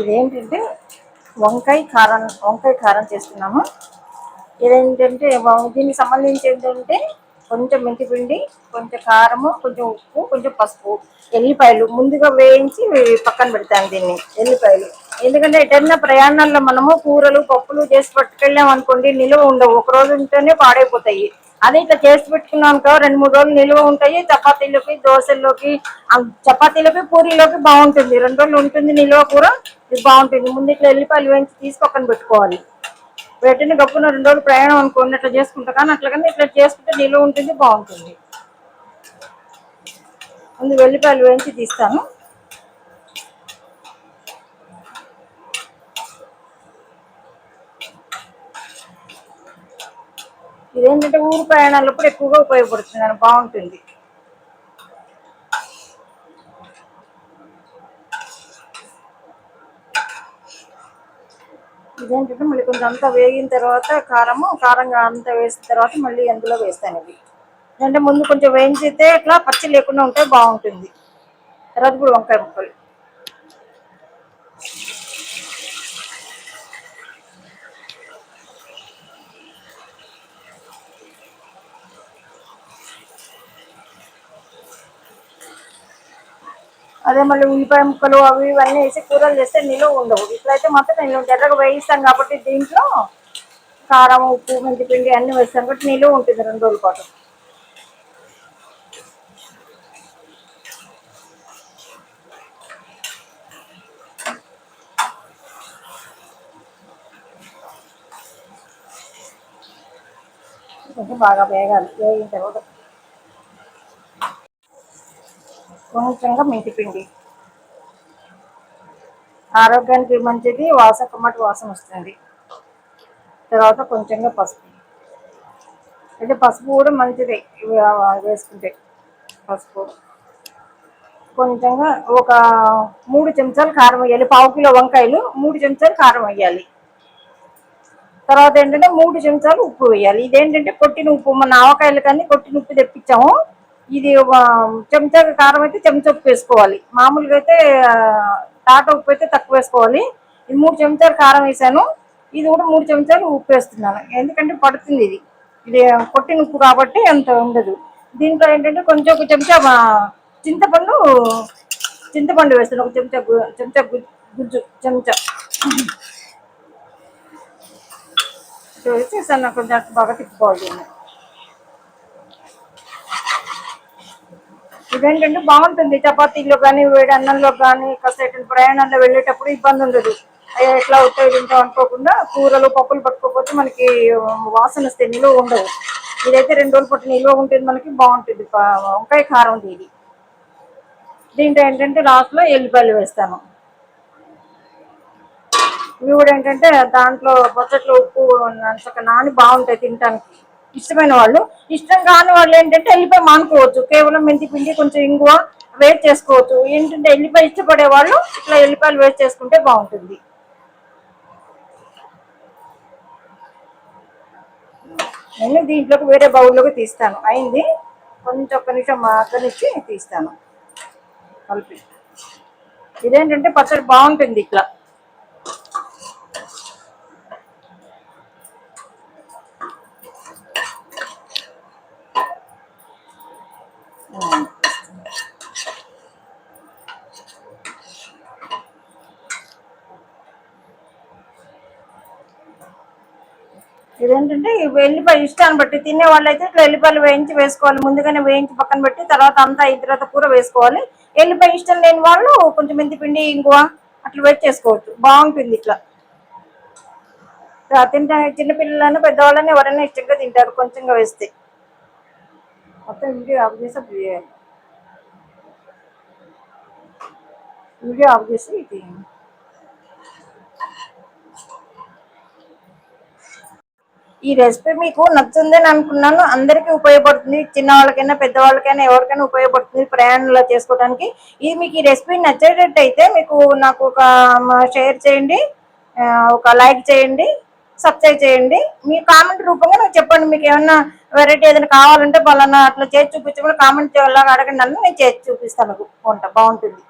ఇదేంటంటే వంకాయ కారం వంకాయ కారం చేస్తున్నాము. ఇదేంటంటే దీనికి సంబంధించి ఏంటంటే కొంచెం మెంతిపిండి కొంచెం కారము కొంచెం ఉప్పు కొంచెం పసుపు ఎల్లిపాయలు ముందుగా వేయించి పక్కన పెడతాను దీన్ని ఎల్లిపాయలు. ఎందుకంటే ఎటైనా ప్రయాణాల్లో మనము కూరలు పప్పులు చేసి పట్టుకెళ్ళాం అనుకోండి నిల్వ ఉండవు. ఒక రోజు ఉంటేనే పాడైపోతాయి. అదే ఇట్లా చేసి పెట్టుకున్నాం అనుకో రెండు మూడు రోజులు నిల్వ ఉంటాయి. చపాతీలోకి దోశల్లోకి చపాతీలోకి పూరీలోకి బాగుంటుంది. రెండు రోజులు ఉంటుంది నిల్వ కూర. ఇది బాగుంటుంది. ముందు ఇట్లా ఎల్లిపాయలు వేయించి తీసి పక్కన పెట్టుకోవాలి. పెట్టిన గప్పున రెండు రోజులు ప్రయాణం అనుకోండి అట్లా చేసుకుంటా. కానీ అట్లా కానీ ఇట్లా చేసుకుంటే నిల్వ ఉంటుంది బాగుంటుంది. ముందు వెల్లిపాయలు వేయించి తీస్తాను. ఇదేంటంటే ఊరు ప్రయాణాలప్పుడు ఎక్కువగా ఉపయోగపడుతుంది. అని బాగుంటుంది. ఇదేంటంటే మళ్ళీ కొంచెం అంతా వేగిన తర్వాత కారము కారంగా అంతా వేసిన తర్వాత మళ్ళీ అందులో వేస్తాను ఇవి అంటే ముందు కొంచెం వేయించితే ఇట్లా పచ్చి లేకుండా ఉంటే బాగుంటుంది. తర్వాత కూడా వంకాయ ముక్కలు. అదే మళ్ళీ ఉల్లిపాయ ముక్కలు అవి ఇవన్నీ వేసి కూరలు చేస్తే నిలువ ఉండవు. ఇట్లయితే మాత్రం నిలువ ఎర్రగా వేయిస్తాం కాబట్టి దీంట్లో కారం ఉప్పు మెంతి పిండి అన్ని వేస్తాం కాబట్టి నిలువ ఉంటుంది రెండు రోజుల పాటు. కొంచెం బాగా వేగాలి. వేగిన తర్వాత కొంచెంగా మెంతిపిండి ఆరోగ్యానికి మంచిది వాసన కమ్మటి వాసన వస్తుంది. తర్వాత కొంచెంగా పసుపు. అయితే పసుపు కూడా మంచిదే ఇవి వేసుకుంటే పసుపు. కొంచెంగా ఒక మూడు చెంచాలు కారం వేయాలి. పావు కిలో వంకాయలు మూడు చెంచాలు కారం వేయాలి. తర్వాత ఏంటంటే మూడు చెంచాలు ఉప్పు వేయాలి. ఇదేంటంటే కొట్టిన ఉప్పు మన ఆవకాయలు కానీ కొట్టిన ఉప్పు తెప్పించాము. ఇది ఒక చెంచా కారం అయితే చెంచా ఉప్పు వేసుకోవాలి. మామూలుగా అయితే తాట టాటా ఉప్పు అయితే తక్కువ వేసుకోవాలి. ఇది మూడు చెంచాలు కారం వేసాను. ఇది కూడా మూడు చెంచాలు ఉప్పు వేస్తున్నాను. ఎందుకంటే పడుతుంది ఇది. ఇది కొట్టిన ఉప్పు కాబట్టి అంత ఉండదు. దీంట్లో ఏంటంటే కొంచెం ఒక చెంచా చింతపండు చింతపండు వేస్తాను ఒక చెంచా చెంచా గుజ్జు చెంచా. వేసి కొంచెం బాగా తిప్పుకోవాలి. ఇదేంటంటే బాగుంటుంది. చపాతీలో కానీ వేడి అన్నంలో కానీ కాసేపు ప్రయాణంలో వెళ్ళేటప్పుడు ఇబ్బంది ఉండదు. అయ్యా ఎట్లా అవుతాయి తింటాం అనుకోకుండా కూరలు పప్పులు పట్టుకోకపోతే మనకి వాసన వస్తే నిలువ ఉండవు ఇదైతే రెండు రోజులు పట్టు నిల్వ ఉంటుంది మనకి బాగుంటుంది. వంకాయ కారం ఉంది ఇది. దీంట్లో ఏంటంటే లాస్ట్లో ఎల్లిపాయలు వేస్తాను. ఇవి కూడా ఏంటంటే దాంట్లో బొచ్చట్లో ఉప్పు నాని బాగుంటాయి తినడానికి ఇష్టమైన వాళ్ళు. ఇష్టం కాని వాళ్ళు ఏంటంటే ఎల్లిపాయ మానుకోవచ్చు. కేవలం మెంతి పిండి కొంచెం ఇంగువ వేస్ట్ చేసుకోవచ్చు. ఏంటంటే ఎల్లిపాయ ఇష్టపడే వాళ్ళు ఇట్లా ఎల్లిపాయలు వేస్ట్ చేసుకుంటే బాగుంటుంది. నేను దీంట్లోకి వేరే బౌల్లోకి తీస్తాను. అయింది. కొంచెం ఒక్క నిమిషం మాకనిచ్చి తీస్తాను. కలిపి. ఇదేంటంటే పచ్చడి బాగుంటుంది ఇట్లా. ఇదేంటంటే ఈ వెల్లిపాయ ఇష్టాన్ని బట్టి తినే అయితే ఇట్లా ఎల్లిపాయలు వేయించి వేసుకోవాలి. ముందుగానే వేయించి పక్కన పెట్టి తర్వాత అంతా అయిన తర్వాత కూర వేసుకోవాలి. ఎల్లిపాయ ఇష్టం లేని వాళ్ళు కొంచెం మెంతి పిండి ఇంగువ అట్లా వేట్ చేసుకోవచ్చు బాగుంటుంది ఇట్లా. తింటా చిన్నపిల్లలను పెద్దవాళ్ళని ఎవరైనా ఇష్టంగా తింటారు కొంచెంగా వేస్తే. మొత్తం వీడియో ఆఫ్ చేసి అప్పుడు చేయాలి. వీడియో ఆఫ్ చేసి ఇది ఈ రెసిపీ మీకు నచ్చుందని అనుకున్నాను. అందరికీ ఉపయోగపడుతుంది. చిన్న వాళ్ళకైనా పెద్దవాళ్ళకైనా ఎవరికైనా ఉపయోగపడుతుంది ప్రయాణంలో చేసుకోవడానికి ఇది మీకు ఈ రెసిపీ నచ్చేటట్టయితే మీకు నాకు ఒక షేర్ చేయండి. ఒక లైక్ చేయండి. సబ్స్క్రైబ్ చేయండి. మీ కామెంట్ రూపంగా నాకు చెప్పండి. మీకు ఏమన్నా వెరైటీ ఏదైనా కావాలంటే పలానా అట్లా చేసి చూపించమని కామెంట్ లాగా అడగండి. నన్ను నేను చేసి చూపిస్తాను. వంట బాగుంటుంది.